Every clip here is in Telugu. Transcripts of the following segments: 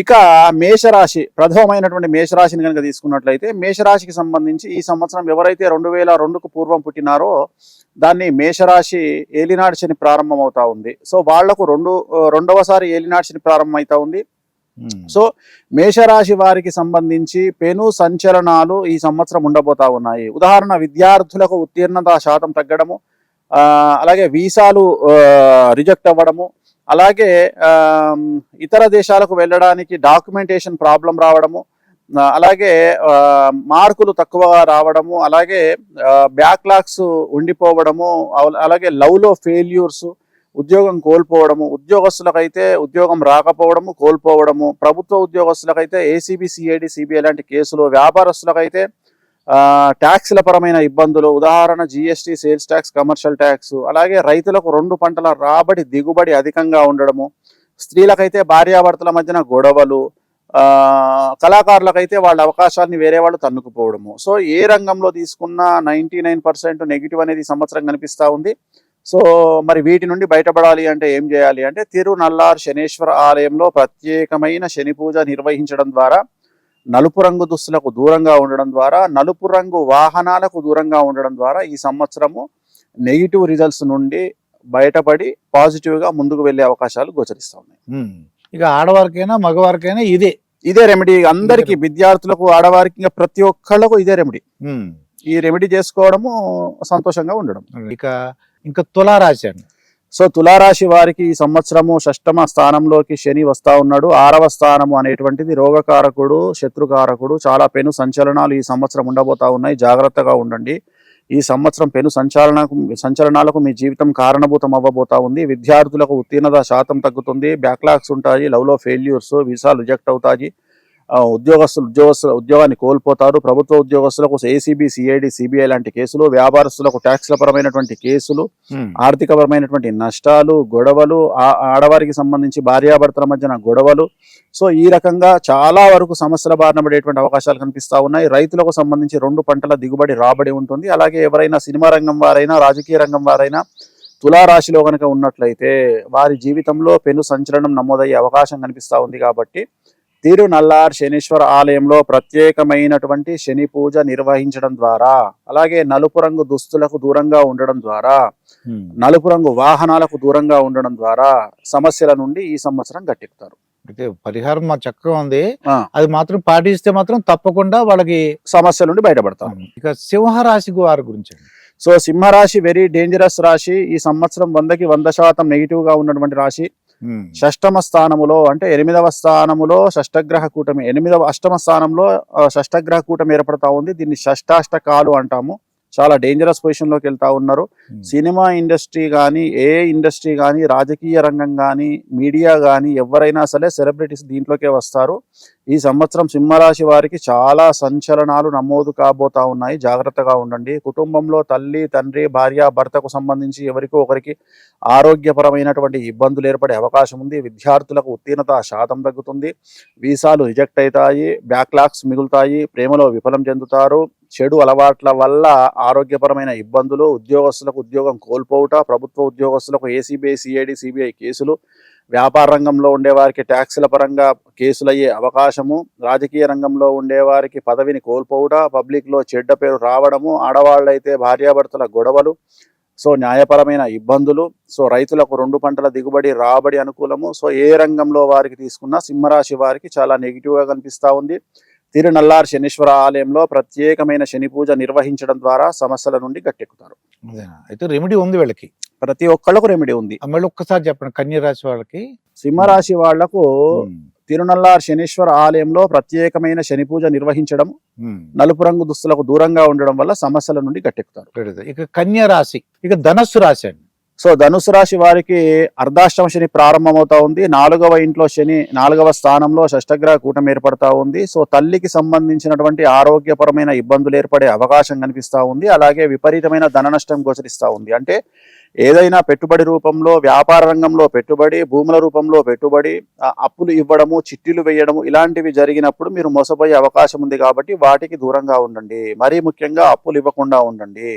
ఇక మేషరాశి ప్రథమమైనటువంటి మేషరాశిని కనుక తీసుకున్నట్లయితే మేషరాశికి సంబంధించి ఈ సంవత్సరం ఎవరైతే రెండు వేల రెండుకు పూర్వం పుట్టినారో దాన్ని మేషరాశి ఏలినాడు శని ప్రారంభం అవుతా ఉంది. సో వాళ్ళకు రెండు రెండవసారి ఏలినాడు శని ప్రారంభం అవుతా ఉంది సో మేషరాశి వారికి సంబంధించి పెను సంచలనాలు ఈ సంవత్సరం ఉండబోతా ఉన్నాయి. ఉదాహరణ విద్యార్థులకు ఉత్తీర్ణత శాతం తగ్గడము అలాగే వీసాలు రిజెక్ట్ అవ్వడము అలాగే ఇతర దేశాలకు వెళ్ళడానికి డాక్యుమెంటేషన్ ప్రాబ్లం రావడము అలాగే మార్కులు తక్కువగా రావడము అలాగే బ్యాక్లాగ్స్ ఉండిపోవడము అలాగే లవ్లో ఫెయిల్యూర్స్ ఉద్యోగం కోల్పోవడము ఉద్యోగస్తులకైతే ఉద్యోగం రాకపోవడము కోల్పోవడము ప్రభుత్వ ఉద్యోగస్తులకైతే ఏసీబీ సిఐడి సిబిఐ లాంటి కేసులు వ్యాపారస్తులకైతే ట్యాక్స్ల పరమైన ఇబ్బందులు ఉదాహరణ GST sales tax commercial tax అలాగే రైతులకు రెండు పంటల రాబడి దిగుబడి అధికంగా ఉండడము స్త్రీలకైతే భార్యాభర్తల మధ్యన గొడవలు కళాకారులకైతే వాళ్ళ అవకాశాన్ని వేరే వాళ్ళు తన్నుకుపోవడము. సో ఏ రంగంలో తీసుకున్నా నైంటీ నైన్ పర్సెంట్ నెగిటివ్ అనేది సంవత్సరం కనిపిస్తూ ఉంది. సో మరి వీటి నుండి బయటపడాలి అంటే ఏం చేయాలి అంటే తిరునల్లార్ శనేశ్వర ఆలయంలో ప్రత్యేకమైన శని పూజ నిర్వహించడం ద్వారా నలుపు రంగు దుస్తులకు దూరంగా ఉండడం ద్వారా నలుపు రంగు వాహనాలకు దూరంగా ఉండడం ద్వారా ఈ సంవత్సరము నెగిటివ్ రిజల్ట్స్ నుండి బయటపడి పాజిటివ్గా ముందుకు వెళ్ళే అవకాశాలు గోచరిస్తూ ఉన్నాయి. ఇక ఆడవారికైనా మగవారికైనా ఇదే. ఇదే రెమెడీ అందరికి విద్యార్థులకు ఆడవారికి ఇంకా ప్రతి ఒక్కళ్ళకు ఇదే రెమెడీ. ఈ రెమెడీ చేసుకోవడము సంతోషంగా ఉండడం. ఇక ఇంకా తులారాశి అండి. సో తులారాశి వారికి ఈ సంవత్సరము షష్టమ స్థానంలోకి శని వస్తా ఉన్నాడు. ఆరవ స్థానము అనేటువంటిది రోగకారకుడు శత్రుకారకుడు చాలా పెను సంచలనాలు ఈ సంవత్సరం ఉండబోతా ఉన్నాయి. జాగ్రత్తగా ఉండండి. ఈ సంవత్సరం పెను సంచలనకు సంచలనాలకు మీ జీవితం కారణభూతం అవ్వబోతా ఉంది. విద్యార్థులకు ఉత్తీర్ణత శాతం తగ్గుతుంది. బ్యాక్లాగ్స్ ఉంటాయి. లవ్లో ఫెయిల్యూర్స్ వీసా రిజెక్ట్ అవుతాయి. ఉద్యోగస్తులు ఉద్యోగస్తులు ఉద్యోగాన్ని కోల్పోతారు. ప్రభుత్వ ఉద్యోగస్తులకు ఏసీబీ సిఐడి సిబిఐ లాంటి కేసులు వ్యాపారస్తులకు ట్యాక్స్ల పరమైనటువంటి కేసులు ఉమ్. ఆర్థికపరమైనటువంటి నష్టాలు గొడవలు ఆ- ఆడవారికి సంబంధించి భార్యాభర్తల మధ్యన గొడవలు. సో ఈ రకంగా చాలా వరకు సమస్యల బారిన పడేటువంటి అవకాశాలు కనిపిస్తా ఉన్నాయి. రైతులకు సంబంధించి రెండు పంటల దిగుబడి రాబడి ఉంటుంది. అలాగే ఎవరైనా సినిమా రంగం వారైనా రాజకీయ రంగం వారైనా తులారాశిలో కనుక ఉన్నట్లయితే వారి జీవితంలో పెను సంచలనం నమోదయ్యే అవకాశం కనిపిస్తా ఉంది కాబట్టి తిరునల్లార్ శనీశ్వర ఆలయంలో ప్రత్యేకమైనటువంటి శని పూజ నిర్వహించడం ద్వారా అలాగే నలుపు రంగు దుస్తులకు దూరంగా ఉండడం ద్వారా. నలుపు రంగు వాహనాలకు దూరంగా ఉండడం ద్వారా సమస్యల నుండి ఈ సంవత్సరం గట్టెక్కుతారు అయితే పరిహారం మా చక్కగా ఉంది. అది మాత్రం పాటిస్తే మాత్రం తప్పకుండా వాళ్ళకి సమస్యల నుండి బయటపడతారు ఇక సింహరాశి వారి గురించి. సో సింహరాశి వెరీ డేంజరస్ రాశి ఈ సంవత్సరం వందకి వంద శాతం నెగిటివ్గా ఉన్నటువంటి రాశి. షష్టమ స్థానములో అంటే ఎనిమిదవ స్థానములో షష్టగ్రహ కూటమి ఎనిమిదవ అష్టమ స్థానంలో షష్టగ్రహ కూటమి ఏర్పడతా ఉంది. దీన్ని షష్టాష్టకాలు అంటాము. చాలా డేంజరస్ పొజిషన్లోకి వెళ్తా ఉన్నారు. ఉమ్. సినిమా ఇండస్ట్రీ కానీ ఏ ఇండస్ట్రీ కానీ రాజకీయ రంగం కానీ మీడియా కానీ ఎవరైనా సరే సెలబ్రిటీస్ దీంట్లోకే వస్తారు. ఈ సంవత్సరం సింహరాశి వారికి చాలా సంచలనాలు నమోదు కాబోతా ఉన్నాయి. జాగ్రత్తగా ఉండండి. కుటుంబంలో తల్లి తండ్రి భార్య భర్తకు సంబంధించి ఎవరికో ఒకరికి ఆరోగ్యపరమైనటువంటి ఇబ్బందులు ఏర్పడే అవకాశం ఉంది. విద్యార్థులకు ఉత్తీర్ణత శాతం తగ్గుతుంది. వీసాలు రిజెక్ట్ అవుతాయి. బ్యాక్లాగ్స్ మిగులుతాయి. ప్రేమలో విఫలం చెందుతారు. చెడు అలవాట్ల వల్ల ఆరోగ్యపరమైన ఇబ్బందులు ఉద్యోగస్తులకు ఉద్యోగం కోల్పోవుట ప్రభుత్వ ఉద్యోగస్తులకు ఏసీబీఐ సిఐడి సిబిఐ కేసులు వ్యాపార రంగంలో ఉండేవారికి ట్యాక్సుల పరంగా కేసులయ్యే అవకాశము రాజకీయ రంగంలో ఉండేవారికి పదవిని కోల్పోవుట పబ్లిక్లో చెడ్డ పేరు రావడము ఆడవాళ్ళైతే భార్యాభర్తల గొడవలు సో న్యాయపరమైన ఇబ్బందులు సో రైతులకు రెండు పంటల దిగుబడి రాబడి అనుకూలము సో ఏ రంగంలో వారికి తీసుకున్నా సింహరాశి వారికి చాలా నెగిటివ్గా కనిపిస్తూ ఉంది. తిరునల్లార్ శనీశ్వర ఆలయంలో ప్రత్యేకమైన శని పూజ నిర్వహించడం ద్వారా సమస్యల నుండి గట్టెక్కుతారు? అయితే రెమెడీ ఉంది వీళ్ళకి ప్రతి ఒక్కళ్ళకు రెమెడీ ఉంది మళ్ళీ ఒక్కసారి చెప్పండి కన్య రాశి వాళ్ళకి సింహరాశి వాళ్ళకు. తిరునల్లార్ శనీశ్వర ఆలయంలో ప్రత్యేకమైన శని పూజ నిర్వహించడం. నలుపు రంగు దుస్తులకు దూరంగా ఉండడం వల్ల సమస్యల నుండి గట్టెక్కుతారు. ఇక కన్య రాశి ఇక ధనస్సు రాశి అండి సో ధనుసు రాశి వారికి అర్ధాష్టమ శని ప్రారంభమవుతా ఉంది. నాలుగవ ఇంట్లో శని నాలుగవ స్థానంలో షష్టగ్రహ కూటమి ఏర్పడతా ఉంది. సో తల్లికి సంబంధించినటువంటి ఆరోగ్యపరమైన ఇబ్బందులు ఏర్పడే అవకాశం కనిపిస్తా ఉంది. అలాగే విపరీతమైన ధన నష్టం గోచరిస్తూ ఉంది. అంటే ఏదైనా పెట్టుబడి రూపంలో వ్యాపార రంగంలో పెట్టుబడి భూముల రూపంలో పెట్టుబడి అప్పులు ఇవ్వడము చిట్టీలు వేయడము ఇలాంటివి జరిగినప్పుడు మీరు మోసపోయే అవకాశం ఉంది కాబట్టి వాటికి దూరంగా ఉండండి. మరీ ముఖ్యంగా అప్పులు ఇవ్వకుండా ఉండండి.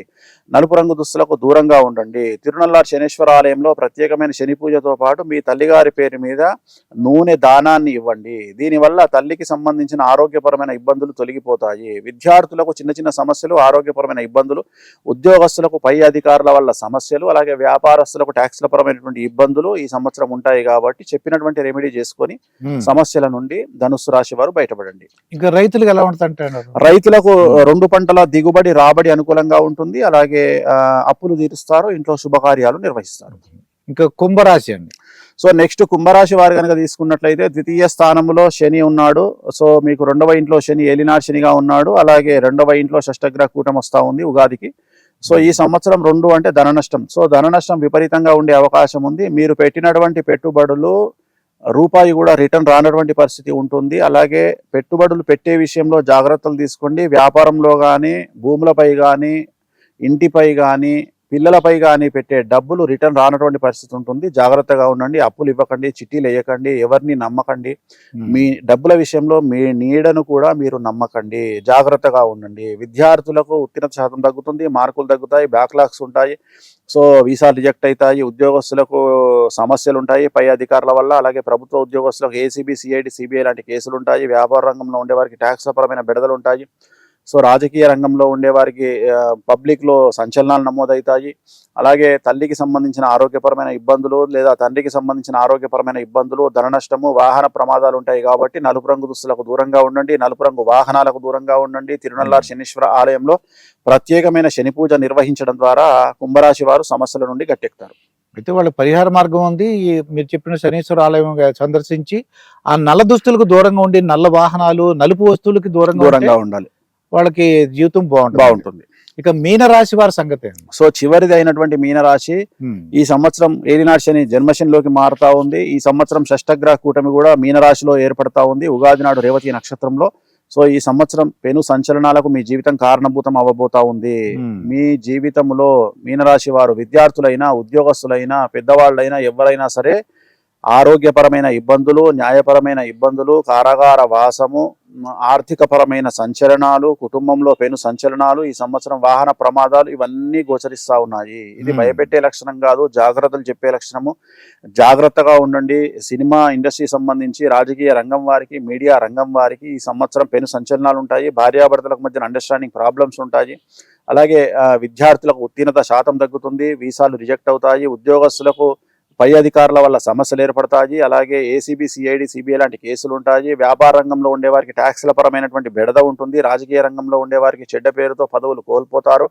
నలుపు రంగు దుస్తులకు దూరంగా ఉండండి. తిరునల్లార్ శనేశ్వర ఆలయంలో ప్రత్యేకమైన శని పూజతో పాటు మీ తల్లిగారి పేరు మీద నూనె దానాన్ని ఇవ్వండి. దీనివల్ల తల్లికి సంబంధించిన ఆరోగ్యపరమైన ఇబ్బందులు తొలగిపోతాయి. విద్యార్థులకు చిన్న చిన్న సమస్యలు ఆరోగ్యపరమైన ఇబ్బందులు ఉద్యోగస్తులకు పై అధికారుల వల్ల సమస్యలు అలాగే వ్యాపారస్తులకు ట్యాక్స్ల పరమైనటువంటి ఇబ్బందులు ఈ సంవత్సరం ఉంటాయి కాబట్టి చెప్పినటువంటి రెమెడీ చేసుకొని. సమస్యల నుండి ధనుస్సు రాశి వారు బయటపడండి. ఇంకా రైతులకు ఎలా ఉంటుంది రైతులకు రెండు పంటల దిగుబడి రాబడి అనుకూలంగా ఉంటుంది. అలాగే అప్పులు తీరుస్తారు. ఇంట్లో శుభకార్యాలు నిర్వహిస్తారు. ఇంకా కుంభరాశి అండి. సో నెక్స్ట్ కుంభరాశి వారు కనుక తీసుకున్నట్లయితే ద్వితీయ స్థానంలో శని ఉన్నాడు. సో మీకు రెండవ ఇంట్లో శని ఏలినాడు శనిగా ఉన్నాడు. అలాగే రెండవ ఇంట్లో షష్టగ్రహ కూటం వస్తా ఉంది ఉగాదికి. సో ఈ సంవత్సరం రెండు అంటే ధన నష్టం. సో ధన నష్టం విపరీతంగా ఉండే అవకాశం ఉంది. మీరు పెట్టినటువంటి పెట్టుబడులు రూపాయి కూడా రిటర్న్ రానటువంటి పరిస్థితి ఉంటుంది. అలాగే పెట్టుబడులు పెట్టే విషయంలో జాగ్రత్తలు తీసుకోండి. వ్యాపారంలో కానీ భూములపై కానీ ఇంటిపై కానీ పిల్లలపై కానీ పెట్టే డబ్బులు రిటర్న్ రానటువంటి పరిస్థితి ఉంటుంది. జాగ్రత్తగా ఉండండి. అప్పులు ఇవ్వకండి. చిట్టీలు వేయకండి. ఎవరిని నమ్మకండి. మీ డబ్బుల విషయంలో మీ నీడను కూడా మీరు నమ్మకండి. జాగ్రత్తగా ఉండండి. విద్యార్థులకు ఉత్తీర్ణత శాతం తగ్గుతుంది. మార్కులు తగ్గుతాయి. బ్యాక్లాగ్స్ ఉంటాయి. సో వీసా రిజెక్ట్ అవుతాయి. ఉద్యోగస్తులకు సమస్యలు ఉంటాయి. పై అధికారుల వల్ల అలాగే ప్రభుత్వ ఉద్యోగస్తులకు ఏసీబీ సిఐడి సిబిఐ లాంటి కేసులు ఉంటాయి. వ్యాపార రంగంలో ఉండే వారికి ట్యాక్స్ పరమైన బెడదలు ఉంటాయి. సో రాజకీయ రంగంలో ఉండే వారికి పబ్లిక్లో సంచలనాలు నమోదవుతాయి అలాగే తల్లికి సంబంధించిన ఆరోగ్యపరమైన ఇబ్బందులు లేదా తండ్రికి సంబంధించిన ఆరోగ్యపరమైన ఇబ్బందులు ధన నష్టము వాహన ప్రమాదాలు ఉంటాయి కాబట్టి నలుపు రంగు దుస్తులకు దూరంగా ఉండండి నలుపు రంగు వాహనాలకు దూరంగా ఉండండి. తిరునల్లార్ శనీశ్వర ఆలయంలో ప్రత్యేకమైన శని పూజ నిర్వహించడం ద్వారా కుంభరాశి వారు సమస్యల నుండి గట్టెక్కుతారు. అయితే వాళ్ళ పరిహార మార్గం ఉంది. మీరు చెప్పిన శనీశ్వర ఆలయం సందర్శించి ఆ నల్ల దుస్తులకు దూరంగా ఉండి నల్ల వాహనాలు నలుపు వస్తువులకి దూరంగా ఉండాలి. వాళ్ళకి జీవితం బాగుంటుంది బాగుంటుంది ఇక మీన రాశి వారి సంగతి? సో చివరిది అయినటువంటి మీనరాశి. ఈ సంవత్సరం ఏలినాడు శని జన్మశనిలోకి మారుతా ఉంది ఈ సంవత్సరం షష్టగ్రహ కూటమి కూడా మీనరాశిలో ఏర్పడతా ఉంది ఉగాది నాడు రేవతి నక్షత్రంలో సో ఈ సంవత్సరం పెను సంచలనాలకు మీ జీవితం కారణభూతం అవ్వబోతా ఉంది. మీ జీవితంలో మీనరాశి వారు విద్యార్థులైనా ఉద్యోగస్తులైనా పెద్దవాళ్ళైనా ఎవరైనా సరే ఆరోగ్యపరమైన ఇబ్బందులు న్యాయపరమైన ఇబ్బందులు కారాగార వాసము మ, ఆర్థికపరమైన సంచలనాలు కుటుంబంలో పెను సంచలనాలు ఈ సంవత్సరం వాహన ప్రమాదాలు ఇవన్నీ గోచరిస్తా ఉన్నాయి. ఇది. భయపెట్టే లక్షణం కాదు జాగ్రత్తలు చెప్పే లక్షణము. జాగ్రత్తగా ఉండండి. సినిమా ఇండస్ట్రీ సంబంధించి రాజకీయ రంగం వారికి మీడియా రంగం వారికి ఈ సంవత్సరం పెను సంచలనాలు ఉంటాయి. భార్యాభర్తలకు మధ్య అండర్స్టాండింగ్ ప్రాబ్లమ్స్ ఉంటాయి. అలాగే విద్యార్థులకు ఉత్తీర్ణత శాతం తగ్గుతుంది. వీసాలు రిజెక్ట్ అవుతాయి. ఉద్యోగస్తులకు పై అధికారుల వల్ల సమస్యలు ఏర్పడతాయి. అలాగే ఏసీబీ సిఐడి సిబిఐ లాంటి కేసులు ఉంటాయి. వ్యాపార రంగంలో ఉండే వారికి ట్యాక్స్ల పరమైనటువంటి బెడద ఉంటుంది. రాజకీయ రంగంలో ఉండే వారికి చెడ్డ పేరుతో పదవులు కోల్పోతారు.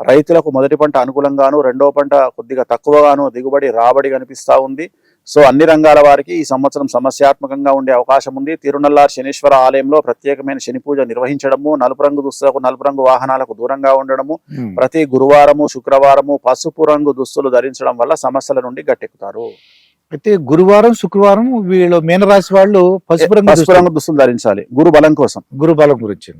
రైతులకు మొదటి పంట అనుకూలంగాను రెండో పంట కొద్దిగా తక్కువగాను దిగుబడి రాబడి కనిపిస్తా ఉంది. సో అన్ని రంగాల వారికి ఈ సంవత్సరం సమస్యాత్మకంగా ఉండే అవకాశం ఉంది. తిరునల్లార్ శనీశ్వర ఆలయంలో ప్రత్యేకమైన శని పూజ నిర్వహించడము నలుపు రంగు దుస్తులకు నలుపు రంగు వాహనాలకు దూరంగా ఉండడము. ప్రతి గురువారము శుక్రవారము పసుపు రంగు దుస్తులు ధరించడం వల్ల సమస్యల నుండి గట్టెక్కుతారు. అయితే గురువారం శుక్రవారం వీళ్ళు మీనరాశి వాళ్ళు పసుపు రంగు పసుపు రంగు దుస్తులు ధరించాలి. గురు బలం కోసం. గురు బలం గురించి.